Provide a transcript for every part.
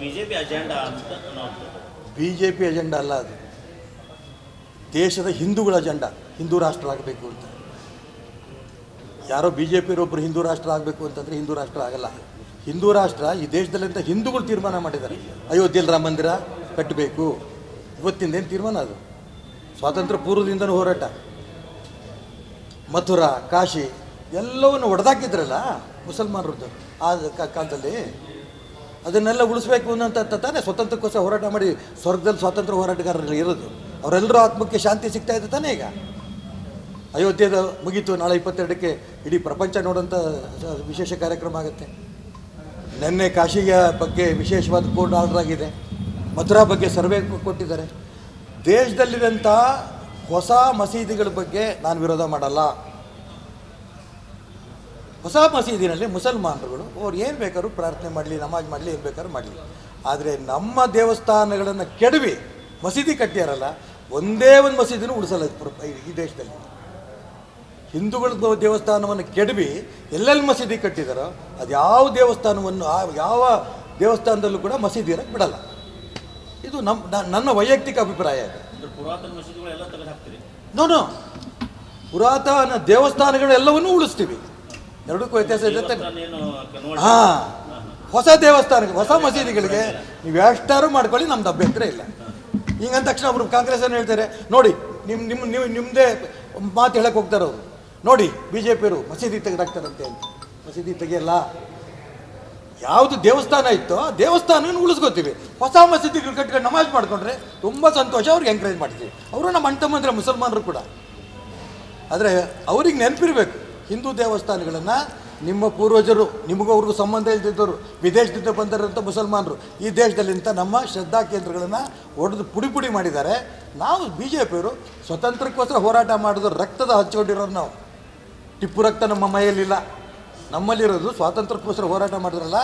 BJP agenda ಅಂತ B J agenda ಅಲ್ಲ ಅದು. ದೇಶದ ಹಿಂದೂಗಳ ಅಜೆಂಡಾ, ಹಿಂದೂ ರಾಷ್ಟ್ರ ಆಗಬೇಕು ಅಂತ. ಯಾರೋ ಬಿ ಜೆ ಹಿಂದೂ ರಾಷ್ಟ್ರ ಆಗಬೇಕು ಅಂತಂದರೆ ಹಿಂದೂ ರಾಷ್ಟ್ರ ಆಗಲ್ಲ. ಹಿಂದೂ ರಾಷ್ಟ್ರ ಈ ದೇಶದಲ್ಲಿಂತ ಹಿಂದೂಗಳು ತೀರ್ಮಾನ ಮಾಡಿದ್ದಾರೆ. ಅಯೋಧ್ಯೆಯಲ್ಲಿ ರಾಮ ಮಂದಿರ ಕಟ್ಟಬೇಕು. ಇವತ್ತಿಂದ ಏನು ತೀರ್ಮಾನ ಅದು? ಸ್ವಾತಂತ್ರ್ಯ ಪೂರ್ವದಿಂದನೂ ಹೋರಾಟ. ಮಥುರಾ, ಕಾಶಿ ಎಲ್ಲವನ್ನು ಒಡೆದಾಕಿದ್ರಲ್ಲ ಮುಸಲ್ಮಾನರದ್ದು ಆ ಕಾಲದಲ್ಲಿ. ಅದನ್ನೆಲ್ಲ ಉಳಿಸ್ಬೇಕು ಅನ್ನೋಂಥ ತಾನೇ ಸ್ವತಂತ್ರಕ್ಕೋಸ್ಕರ ಹೋರಾಟ ಮಾಡಿ ಸ್ವರ್ಗದಲ್ಲಿ ಸ್ವಾತಂತ್ರ್ಯ ಹೋರಾಟಗಾರರಲ್ಲಿ ಇರೋದು. ಅವರೆಲ್ಲರೂ ಆತ್ಮಕ್ಕೆ ಶಾಂತಿ ಸಿಗ್ತಾ ಇದೆ ತಾನೇ ಈಗ. ಅಯೋಧ್ಯೆದ ಮುಗೀತು, ನಾಳೆ ಇಪ್ಪತ್ತೆರಡಕ್ಕೆ ಇಡೀ ಪ್ರಪಂಚ ನೋಡೋಂಥ ವಿಶೇಷ ಕಾರ್ಯಕ್ರಮ ಆಗುತ್ತೆ. ನಿನ್ನೆ ಕಾಶಿಯ ಬಗ್ಗೆ ವಿಶೇಷವಾದ ಕೋರ್ಟ್ ಆರ್ಡರ್ ಆಗಿದೆ. ಮಥುರಾ ಬಗ್ಗೆ ಸರ್ವೆ ಕೊಟ್ಟಿದ್ದಾರೆ. ದೇಶದಲ್ಲಿರೋಂಥ ಹೊಸ ಮಸೀದಿಗಳ ಬಗ್ಗೆ ನಾನು ವಿರೋಧ ಮಾಡಲ್ಲ. ಹೊಸ ಮಸೀದಿನಲ್ಲಿ ಮುಸಲ್ಮಾನರುಗಳು ಅವ್ರು ಏನು ಬೇಕಾದ್ರೂ ಪ್ರಾರ್ಥನೆ ಮಾಡಲಿ ನಮಾಜ್ ಮಾಡಲಿ ಏನು ಬೇಕಾದ್ರೂ ಮಾಡಲಿ. ಆದರೆ ನಮ್ಮ ದೇವಸ್ಥಾನಗಳನ್ನು ಕೆಡವಿ ಮಸೀದಿ ಕಟ್ಟಿಯಾರಲ್ಲ ಒಂದೇ ಒಂದು ಮಸೀದಿನೂ ಉಳಿಸಲ್ಲ ಈ ದೇಶದಲ್ಲಿ. ಹಿಂದೂಗಳ ದೇವಸ್ಥಾನವನ್ನು ಕೆಡವಿ ಎಲ್ಲೆಲ್ಲಿ ಮಸೀದಿ ಕಟ್ಟಿದಾರೋ ಅದು ಯಾವ ದೇವಸ್ಥಾನವನ್ನು ಯಾವ ದೇವಸ್ಥಾನದಲ್ಲೂ ಕೂಡ ಮಸೀದಿ ಇರಕ್ಕೆ ಬಿಡಲ್ಲ. ಇದು ನಮ್ಮ ನನ್ನ ವೈಯಕ್ತಿಕ ಅಭಿಪ್ರಾಯ ಇದು. ನೋ ಪುರಾತನ ಮಸೀದಿಗಳೆಲ್ಲ ತೆಗೆದು ನೋ ನೋನು ಪುರಾತನ ದೇವಸ್ಥಾನಗಳು ಎಲ್ಲವನ್ನೂ ಉಳಿಸ್ತೀವಿ. ಎರಡಕ್ಕೂ ವ್ಯತ್ಯಾಸ ಇದೆ. ಹಾಂ. ಹೊಸ ದೇವಸ್ಥಾನಕ್ಕೆ ಹೊಸ ಮಸೀದಿಗಳಿಗೆ ನೀವು ಎಷ್ಟಾರು ಮಾಡ್ಕೊಳ್ಳಿ ನಮ್ದು ಅಭ್ಯಂತರ ಇಲ್ಲ. ಹಿಂಗಂದ ತಕ್ಷಣ ಒಬ್ರು ಕಾಂಗ್ರೆಸ್ ಏನು ಹೇಳ್ತಾರೆ ನೋಡಿ ನಿಮ್ಮ ನಿಮ್ಮ ನೀವು ನಿಮ್ಮದೇ ಮಾತು ಹೇಳಕ್ಕೆ ಹೋಗ್ತಾರೆ ಅವರು. ನೋಡಿ ಬಿ ಜೆ ಪಿಯವರು ಮಸೀದಿ ತೆಗೆದಾಕ್ತಾರಂತೆ ಅಂತ. ಮಸೀದಿ ತೆಗೆಯಲ್ಲ. ಯಾವುದು ದೇವಸ್ಥಾನ ಇತ್ತೋ ಆ ದೇವಸ್ಥಾನವನ್ನು ಉಳಿಸ್ಕೋತೀವಿ. ಹೊಸ ಮಸೀದಿಗಳು ಕಟ್ಕೊಂಡು ನಮಾಜ್ ಮಾಡ್ಕೊಂಡ್ರೆ ತುಂಬ ಸಂತೋಷ ಅವ್ರಿಗೆ ಎಂಕರೇಜ್ ಮಾಡ್ತೀವಿ. ಅವರು ನಮ್ಮ ಅಣ್ಣ ತಮ್ಮಂದ್ರೆ ಮುಸಲ್ಮಾನರು ಕೂಡ. ಆದರೆ ಅವ್ರಿಗೆ ನೆನಪಿರ್ಬೇಕು. ಹಿಂದೂ ದೇವಸ್ಥಾನಗಳನ್ನು ನಿಮ್ಮ ಪೂರ್ವಜರು, ನಿಮಗೂ ಅವ್ರಿಗೂ ಸಂಬಂಧ ಇಲ್ದಿದ್ದವರು, ವಿದೇಶದಿಂದ ಬಂದಿರೋಂಥ ಮುಸಲ್ಮಾನರು, ಈ ದೇಶದಲ್ಲಿಂತ ನಮ್ಮ ಶ್ರದ್ಧಾ ಕೇಂದ್ರಗಳನ್ನು ಒಡೆದು ಪುಡಿ ಪುಡಿ ಮಾಡಿದ್ದಾರೆ. ನಾವು ಬಿ ಜೆ ಪಿಯವರು ಸ್ವತಂತ್ರಕ್ಕೋಸ್ಕರ ಹೋರಾಟ ಮಾಡಿದ್ರು ರಕ್ತದ ಹಚ್ಕೊಂಡಿರೋರು ನಾವು. ಟಿಪ್ಪು ರಕ್ತ ನಮ್ಮ ಮೈಯಲ್ಲಿಲ್ಲ. ನಮ್ಮಲ್ಲಿರೋದು ಸ್ವಾತಂತ್ರ್ಯಕ್ಕೋಸ್ಕರ ಹೋರಾಟ ಮಾಡಿದ್ರಲ್ಲ,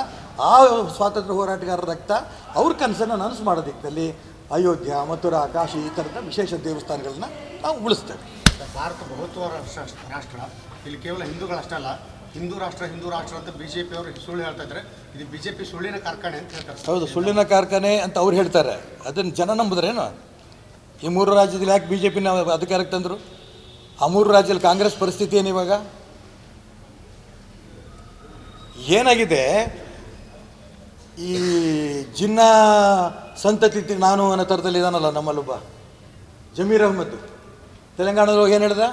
ಆ ಸ್ವಾತಂತ್ರ್ಯ ಹೋರಾಟಗಾರರ ರಕ್ತ ಅವ್ರ ಕನಸನ್ನು ನನಸು ಮಾಡೋದಿಕ್ಕಲ್ಲಿ ಅಯೋಧ್ಯ, ಮಥುರಾ, ಕಾಶಿ ಈ ಥರದ ವಿಶೇಷ ದೇವಸ್ಥಾನಗಳನ್ನ ನಾವು ಉಳಿಸ್ತೇವೆ. ಭಾರತ ಬಹುತ್ವ ರಾಷ್ಟ್ರ. ಇಲ್ಲಿ ಕೇವಲ ಹಿಂದೂಗಳಷ್ಟೇ ಅಲ್ಲ, ಹಿಂದೂ ರಾಷ್ಟ್ರ ಹಿಂದೂ ರಾಷ್ಟ್ರ ಅಂತ ಬಿ ಜೆ ಪಿ ಅವರು ಸುಳ್ಳು ಹೇಳ್ತಾ ಇದ್ದಾರೆ. ಇದು ಬಿ ಜೆ ಪಿ ಸುಳ್ಳಿನ ಕಾರ್ಖಾನೆ ಅಂತ ಹೇಳ್ತಾರೆ. ಹೌದು, ಸುಳ್ಳಿನ ಕಾರ್ಖಾನೆ ಅಂತ ಅವ್ರು ಹೇಳ್ತಾರೆ. ಅದನ್ನು ಜನ ನಂಬುದ್ರೇನು ಈ ಮೂರು ರಾಜ್ಯದಲ್ಲಿ ಯಾಕೆ ಬಿ ಜೆ ಪಿನ ಅಧಿಕಾರಕ್ಕೆ ತಂದರು? ಆ ಮೂರು ರಾಜ್ಯದಲ್ಲಿ ಕಾಂಗ್ರೆಸ್ ಪರಿಸ್ಥಿತಿ ಏನು ಇವಾಗ? ಏನಾಗಿದೆ? ಈ ಜಿನ್ನ ಸಂತತಿ ನಾನು ಅನ್ನೋ ಥರದಲ್ಲಿ ಇದಾನಲ್ಲ ನಮ್ಮಲ್ಲೊಬ್ಬ, ಜಮೀರ್ ಅಹ್ಮದ್. ತೆಲಂಗಾಣದೊಳಗೆ ಏನು ಹೇಳ್ದ?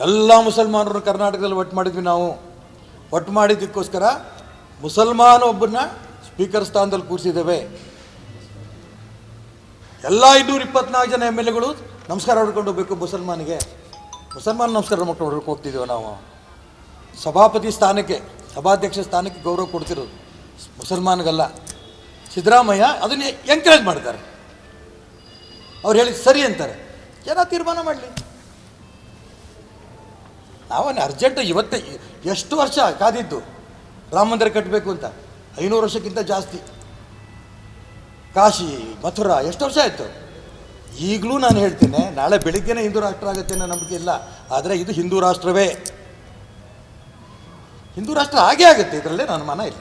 ಎಲ್ಲ ಮುಸಲ್ಮಾನರು ಕರ್ನಾಟಕದಲ್ಲಿ ಒಟ್ಟು ಮಾಡಿದ್ವಿ ನಾವು. ಒಟ್ಟು ಮಾಡಿದ್ದಕ್ಕೋಸ್ಕರ ಮುಸಲ್ಮಾನ ಒಬ್ಬರನ್ನ ಸ್ಪೀಕರ್ ಸ್ಥಾನದಲ್ಲಿ ಕೂರಿಸಿದ್ದೇವೆ. ಎಲ್ಲ ಇನ್ನೂರ ಇಪ್ಪತ್ನಾಲ್ಕು ಜನ ಎಂ ಎಲ್ ಎಗಳು ನಮಸ್ಕಾರ ಹೊಡ್ಕೊಂಡು ಹೋಗ್ಬೇಕು ಮುಸಲ್ಮಾನಿಗೆ. ಮುಸಲ್ಮಾನ್ ನಮಸ್ಕಾರ ಮಾಡ್ಕೊಂಡು ಹೊಡ್ಕೊಂಡು ಹೋಗ್ತಿದ್ದೀವಿ ನಾವು. ಸಭಾಪತಿ ಸ್ಥಾನಕ್ಕೆ, ಸಭಾಧ್ಯಕ್ಷ ಸ್ಥಾನಕ್ಕೆ ಗೌರವ ಕೊಡ್ತಿರೋದು ಮುಸಲ್ಮಾನ್ಗಲ್ಲ. ಸಿದ್ದರಾಮಯ್ಯ ಅದನ್ನು ಎಂಕರೇಜ್ ಮಾಡ್ತಾರೆ. ಅವ್ರು ಹೇಳಿ ಸರಿ ಅಂತಾರೆ. ಜನ ತೀರ್ಮಾನ ಮಾಡಲಿ. ನಾವನ್ನ ಅರ್ಜೆಂಟ್ ಇವತ್ತೇ ಎಷ್ಟು ವರ್ಷ ಕಾದಿದ್ದು? ರಾಮ ಮಂದಿರ ಕಟ್ಟಬೇಕು ಅಂತ. ಐನೂರು ವರ್ಷಕ್ಕಿಂತ ಜಾಸ್ತಿ. ಕಾಶಿ, ಮಥುರಾ, ಎಷ್ಟು ವರ್ಷ ಆಯಿತು? ಈಗಲೂ ನಾನು ಹೇಳ್ತೇನೆ, ನಾಳೆ ಬೆಳಿಗ್ಗೆನೇ ಹಿಂದೂ ರಾಷ್ಟ್ರ ಆಗುತ್ತೆ ಅನ್ನೋ ನಂಬಿಕೆ ಇಲ್ಲ. ಆದರೆ ಇದು ಹಿಂದೂ ರಾಷ್ಟ್ರವೇ. ಹಿಂದೂ ರಾಷ್ಟ್ರ ಆಗೇ ಆಗುತ್ತೆ, ಇದರಲ್ಲೇ ನನ್ನ ಮನ ಇಲ್ಲ.